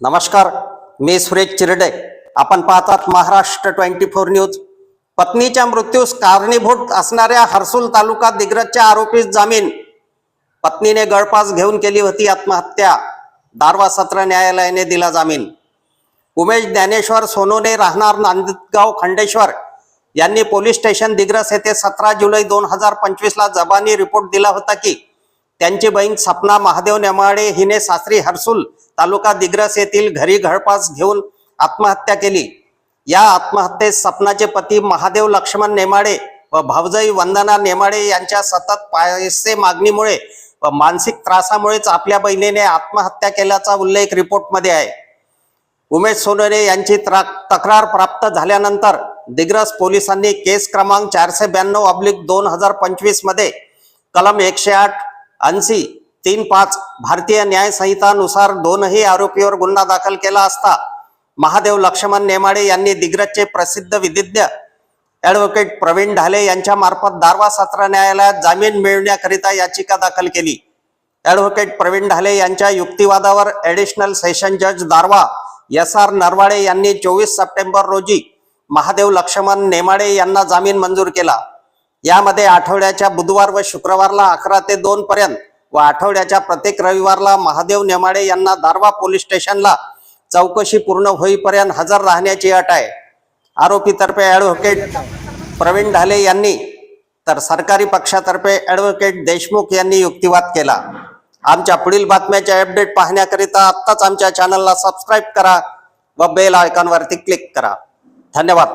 नमस्कार मी सुरेश चिरडे. आपण पाहतात महाराष्ट्र ट्वेंटी फोर न्यूज. पत्नीच्या मृत्यूस कारणीभूत असणाऱ्या हर्सुल तालुका दिग्रजच्या आरोपीस जामीन. पत्नीने गळपास घेऊन केली होती आत्महत्या. दारवा सत्र न्यायालयाने दिला जामीन. उमेश ज्ञानेश्वर सोनोने राहणार नांदगाव खंडेश्वर. यांनी पोलीस स्टेशन दिग्रस येथे सतरा जुलै दोन हजार पंचवीसला जबानी रिपोर्ट दिला होता की त्यांची बहीण सपना महादेव नेमाडे हिने सासरी हर्सुल तालुका दिग्रस येथील घरी घळपास घेऊन आत्महत्या केली. या आत्महत्येत सपनाचे पती महादेव लक्ष्मण नेमाडे व भावजाई वंदना नेमाडे यांच्या सतत पैसे मागणीमुळे व मानसिक त्रासामुळेच आपल्या बहिणीने आत्महत्या केल्याचा उल्लेख रिपोर्टमध्ये आहे. उमेश सोनवणे यांची त्रा- तक्रार प्राप्त झाल्यानंतर दिग्रस पोलिसांनी केस क्रमांक चारशे ब्याण्णव अब्लिक दोन हजार पंचवीसमध्ये कलम एकशे आठ ऐंशी तीन पाच भारतीय न्याय संहितानुसार दोनही आरोपीवर गुन्हा दाखल केला असता महादेव लक्ष्मण नेमाडे यांनी दिग्रजचे प्रसिद्ध विधिज्ञ ॲडव्होकेट प्रवीण ढाले यांच्या मार्फत दारवा सत्र न्यायालयात जामीन मिळवण्याकरिता याचिका दाखल केली. ॲडव्होकेट प्रवीण ढाले यांच्या युक्तिवादावर ॲडिशनल सेशन जज दारवा एस आर नरवाडे यांनी चोवीस सप्टेंबर रोजी महादेव लक्ष्मण नेमाडे यांना जामीन मंजूर केला. यामध्ये आठवड्याच्या बुधवार व शुक्रवारला अकरा ते दोन पर्यंत व आठवड्याच्या प्रत्येक रविवारला महादेव नेमाडे यांना दारवा पोलीस स्टेशनला चौकशी पूर्ण होईपर्यंत हजर राहण्याची अट आहे. आरोपीतर्फे ॲडव्होकेट प्रवीण ढाले यांनी तर सरकारी पक्षातर्फे ॲडव्होकेट देशमुख यांनी युक्तिवाद केला. आमच्या पुढील बातम्याचे अपडेट पाहण्याकरिता आत्ताच आमच्या चॅनलला सबस्क्राईब करा व बेल आयकॉनवरती क्लिक करा. धन्यवाद.